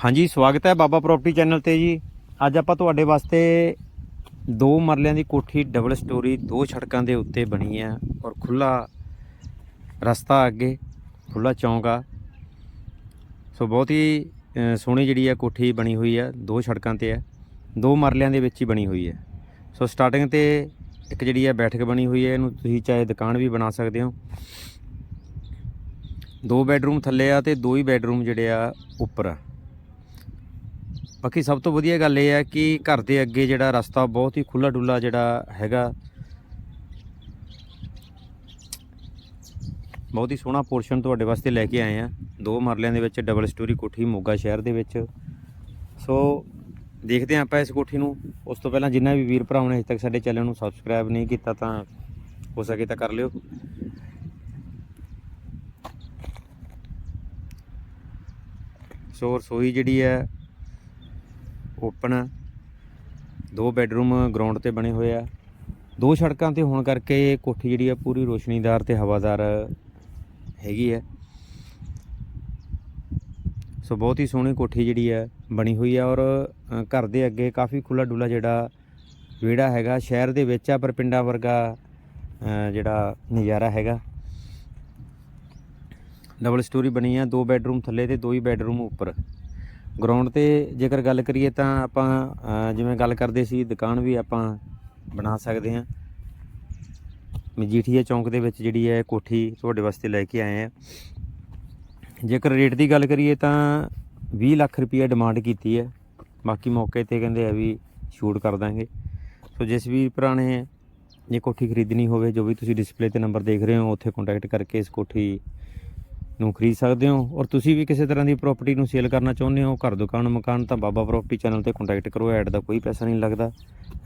ਹਾਂਜੀ, ਸਵਾਗਤ ਹੈ ਬਾਬਾ ਪ੍ਰਾਪਰਟੀ ਚੈਨਲ ਤੇ ਜੀ। ਅੱਜ ਆਪਾਂ ਤੁਹਾਡੇ ਵਾਸਤੇ ਦੋ ਮਰਲਿਆਂ ਦੀ ਕੋਠੀ ਡਬਲ ਸਟੋਰੀ ਦੋ ਸੜਕਾਂ ਦੇ ਉੱਤੇ ਬਣੀ ਹੈ ਔਰ ਖੁੱਲਾ ਰਸਤਾ ਅੱਗੇ ਖੁੱਲਾ ਚੌਂਕ ਆ। ਸੋ ਬਹੁਤ ਹੀ ਸੋਹਣੀ ਜਿਹੜੀ ਆ ਕੋਠੀ ਬਣੀ ਹੋਈ ਆ ਦੋ ਸੜਕਾਂ ਤੇ ਹੈ, ਦੋ ਮਰਲਿਆਂ ਦੇ ਵਿੱਚ ਹੀ ਬਣੀ ਹੋਈ ਹੈ। ਸੋ ਸਟਾਰਟਿੰਗ ਤੇ ਇੱਕ ਜਿਹੜੀ ਆ ਬੈਠਕ ਬਣੀ ਹੋਈ ਹੈ, ਇਹਨੂੰ ਤੁਸੀਂ ਚਾਹੇ ਦੁਕਾਨ ਵੀ ਬਣਾ ਸਕਦੇ ਹੋ। ਦੋ ਬੈਡਰੂਮ ਥੱਲੇ ਆ ਤੇ ਦੋ ਹੀ ਬੈਡਰੂਮ ਜਿਹੜੇ ਆ ਉੱਪਰ ਆ। ਬਾਕੀ ਸਭ ਤੋਂ ਵਧੀਆ ਗੱਲ ਇਹ ਹੈ ਕਿ ਘਰ ਦੇ ਅੱਗੇ ਜਿਹੜਾ ਰਸਤਾ ਬਹੁਤ ਹੀ ਖੁੱਲਾ ਡੁੱਲਾ ਜਿਹੜਾ ਹੈਗਾ। ਬਹੁਤ ਹੀ ਸੋਹਣਾ ਪੋਰਸ਼ਨ ਤੁਹਾਡੇ ਵਾਸਤੇ ਲੈ ਕੇ ਆਏ ਆ ਦੋ ਮਰਲਿਆਂ ਦੇ ਵਿੱਚ ਡਬਲ ਸਟੋਰੀ ਕੋਠੀ ਮੋਗਾ ਸ਼ਹਿਰ ਦੇ ਵਿੱਚ। ਸੋ ਦੇਖਦੇ ਹਾਂ ਆਪਾਂ ਇਸ ਕੋਠੀ ਨੂੰ। ਉਸ ਤੋਂ ਪਹਿਲਾਂ ਜਿੰਨਾ ਵੀ ਵੀਰ ਭਰਾਵਾਂ ਨੇ ਅਜੇ ਤੱਕ ਸਾਡੇ ਚੈਨਲ ਨੂੰ ਸਬਸਕ੍ਰਾਈਬ ਨਹੀਂ ਕੀਤਾ ਤਾਂ ਹੋ ਸਕੇ ਤਾਂ ਕਰ ਲਿਓ। ਸੋ ਰਸੋਈ ਜਿਹੜੀ ਹੈ ਓਪਨ ਆ। ਦੋ ਬੈੱਡਰੂਮ ਗਰਾਊਂਡ ਤੇ ਬਣੇ ਹੋਏ ਆ। ਦੋ ਸੜਕਾਂ ਤੇ ਹੋਣ ਕਰਕੇ ਕੋਠੀ ਜਿਹੜੀ ਆ ਪੂਰੀ ਰੋਸ਼ਨੀਦਾਰ ਤੇ ਹਵਾਦਾਰ ਹੈਗੀ ਹੈ ਸੋ ਬਹੁਤ ਹੀ ਸੋਹਣੀ ਕੋਠੀ ਜਿਹੜੀ ਹੈ ਬਣੀ ਹੋਈ ਹੈ ਔਰ ਘਰ ਦੇ ਅੱਗੇ ਕਾਫੀ ਖੁੱਲਾ ਡੁੱਲਾ ਜਿਹੜਾ ਵਿਹੜਾ ਹੈਗਾ। ਸ਼ਹਿਰ ਦੇ ਵਿੱਚ ਆ ਪਰ ਪਿੰਡਾਂ ਵਰਗਾ ਜਿਹੜਾ ਨਜ਼ਾਰਾ ਹੈਗਾ। ਡਬਲ ਸਟੋਰੀ ਬਣੀ ਆ, ਦੋ ਬੈੱਡਰੂਮ ਥੱਲੇ ਤੇ ਦੋ ਹੀ ਬੈੱਡਰੂਮ ਉੱਪਰ। ਗਰਾਊਂਡ ਤੇ ਜੇਕਰ ਗੱਲ ਕਰੀਏ ਤਾਂ ਆਪਾਂ ਜਿਵੇਂ ਗੱਲ ਕਰਦੇ ਸੀ, ਦੁਕਾਨ ਵੀ ਆਪਾਂ ਬਣਾ ਸਕਦੇ ਹਾਂ। ਮਜੀਠੀਆ ਚੌਂਕ ਦੇ ਵਿੱਚ ਜਿਹੜੀ ਹੈ, ਕੋਠੀ ਤੁਹਾਡੇ ਵਾਸਤੇ ਲੈ ਕੇ ਆਏ ਆ ਜੇਕਰ ਰੇਟ ਦੀ ਗੱਲ ਕਰੀਏ ਤਾਂ 20 ਲੱਖ ਰੁਪਏ ਡਿਮਾਂਡ ਕੀਤੀ ਹੈ। ਬਾਕੀ ਮੌਕੇ ਤੇ ਕਹਿੰਦੇ ਆ ਵੀ ਸ਼ੂਟ ਕਰ ਦਾਂਗੇ। ਸੋ ਜਿਸ ਵੀ ਭਰਾ ਨੇ ਇਹ ਕੋਠੀ ਖਰੀਦਣੀ ਹੋਵੇ, ਜੋ ਵੀ ਤੁਸੀਂ ਡਿਸਪਲੇ ਤੇ ਨੰਬਰ ਦੇਖ ਰਹੇ ਹੋ, ਉੱਥੇ ਕੰਟੈਕਟ ਕਰਕੇ ਇਸ ਕੋਠੀ ਨੂੰ ਖਰੀਦ ਸਕਦੇ ਹੋ ਔਰ ਤੁਸੀਂ ਵੀ ਕਿਸੇ ਤਰ੍ਹਾਂ ਦੀ ਪ੍ਰਾਪਰਟੀ ਨੂੰ ਸੇਲ ਕਰਨਾ ਚਾਹੁੰਦੇ ਹੋ, ਘਰ, ਦੁਕਾਨ, ਮਕਾਨ, ਤਾਂ ਬਾਬਾ ਪ੍ਰਾਪਰਟੀ ਚੈਨਲ ਤੇ ਕੰਟੈਕਟ ਕਰੋ ਐਡ ਦਾ ਕੋਈ ਪੈਸਾ ਨਹੀਂ ਲੱਗਦਾ।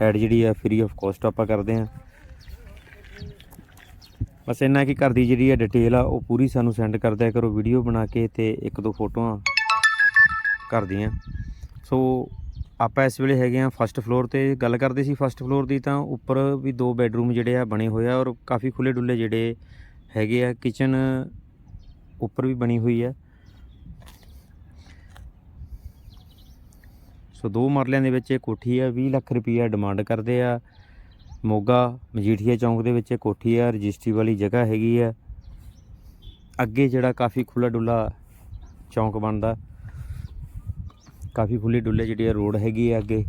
ਐਡ ਜਿਹੜੀ ਹੈ ਫ੍ਰੀ ਆਫ ਕਾਸਟ ਆਪਾਂ ਕਰਦੇ ਹਾਂ। ਬਸ ਇੰਨਾ ਕਿ ਘਰ ਦੀ ਜਿਹੜੀ ਹੈ ਡਿਟੇਲ ਆ, ਉਹ ਪੂਰੀ ਸਾਨੂੰ ਸੈਂਡ ਕਰ ਦਿਆ ਕਰੋ ਵੀਡੀਓ ਬਣਾ ਕੇ ਤੇ ਇੱਕ ਦੋ ਫੋਟੋਆਂ ਘਰ ਦੀਆਂ। ਸੋ ਆਪਾਂ ਇਸ ਵੇਲੇ ਹੈਗੇ ਆ ਫਸਟ ਫਲੋਰ ਤੇ, ਗੱਲ ਕਰਦੇ ਸੀ ਫਸਟ ਫਲੋਰ ਦੀ ਤਾਂ ਉੱਪਰ ਵੀ ਦੋ ਬੈੱਡਰੂਮ ਜਿਹੜੇ ਆ ਬਣੇ ਹੋਏ ਆ ਔਰ ਕਾਫੀ ਖੁੱਲੇ ਡੁੱਲੇ ਜਿਹੜੇ ਹੈਗੇ ਆ ਕਿਚਨ ਉੱਪਰ ਵੀ ਬਣੀ ਹੋਈ ਹੈ। ਸੋ ਦੋ ਮਰਲਿਆਂ ਦੇ ਵਿੱਚ ਇਹ ਕੋਠੀ ਆ 20 ਲੱਖ ਰੁਪਈਆ ਡਿਮਾਂਡ ਕਰਦੇ ਆ। ਮੋਗਾ ਮਜੀਠੀਆ ਚੌਂਕ ਦੇ ਵਿੱਚ ਇਹ ਕੋਠੀ ਆ ਰਜਿਸਟਰੀ ਵਾਲੀ ਜਗ੍ਹਾ ਹੈਗੀ ਆ ਅੱਗੇ ਜਿਹੜਾ ਕਾਫੀ ਖੁੱਲਾ ਡੁੱਲਾ ਚੌਂਕ ਬਣਦਾ, ਕਾਫੀ ਖੁੱਲੇ ਡੁੱਲੇ ਜਿਹੜੀ ਆ ਰੋਡ ਹੈਗੀ ਆ ਅੱਗੇ।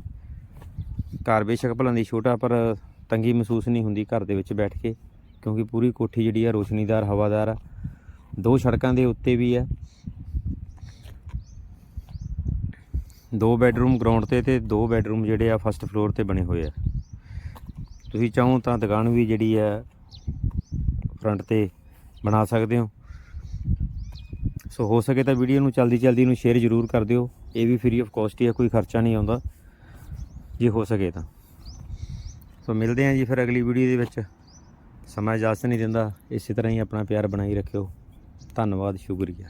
ਘਰ ਬੇਸ਼ੱਕ ਭਲਾਂ ਦੀ ਛੋਟਾ, ਪਰ ਤੰਗੀ ਮਹਿਸੂਸ ਨਹੀਂ ਹੁੰਦੀ ਘਰ ਦੇ ਵਿੱਚ ਬੈਠ ਕੇ, ਕਿਉਂਕਿ ਪੂਰੀ ਕੋਠੀ ਜਿਹੜੀ ਆ ਰੋਸ਼ਨੀਦਾਰ, ਹਵਾਦਾਰ ਆ। ਦੋ ਸੜਕਾਂ ਦੇ ਉੱਤੇ ਵੀ ਆ। ਦੋ ਬੈੱਡਰੂਮ ਗਰਾਊਂਡ ਤੇ ਤੇ ਦੋ ਬੈੱਡਰੂਮ ਜਿਹੜੇ ਆ ਫਸਟ ਫਲੋਰ ਤੇ ਬਣੇ ਹੋਏ ਆ। ਤੁਸੀਂ ਚਾਹੋ ਤਾਂ ਦੁਕਾਨ ਵੀ ਜਿਹੜੀ ਹੈ ਫਰੰਟ ਤੇ ਬਣਾ ਸਕਦੇ ਹੋ। ਸੋ ਹੋ ਸਕੇ ਤਾਂ ਵੀਡੀਓ ਨੂੰ ਜਲਦੀ ਜਲਦੀ ਨੂੰ ਸ਼ੇਅਰ ਜ਼ਰੂਰ ਕਰ ਦਿਓ। ਇਹ ਵੀ ਫ੍ਰੀ ਆਫ ਕਾਸਟ ਹੀ ਹੈ ਕੋਈ ਖਰਚਾ ਨਹੀਂ ਆਉਂਦਾ। ਜੇ ਹੋ ਸਕੇ ਤਾਂ। ਸੋ ਮਿਲਦੇ ਹਾਂ ਜੀ ਫਿਰ ਅਗਲੀ ਵੀਡੀਓ ਦੇ ਵਿੱਚ। ਸਮਾਂ ਇਜਾਜ਼ਤ ਨਹੀਂ ਦਿੰਦਾ। ਇਸੇ ਤਰ੍ਹਾਂ ਹੀ ਆਪਣਾ ਪਿਆਰ ਬਣਾਈ ਰੱਖਿਓ। ਧੰਨਵਾਦ ਸ਼ੁਕਰੀਆ।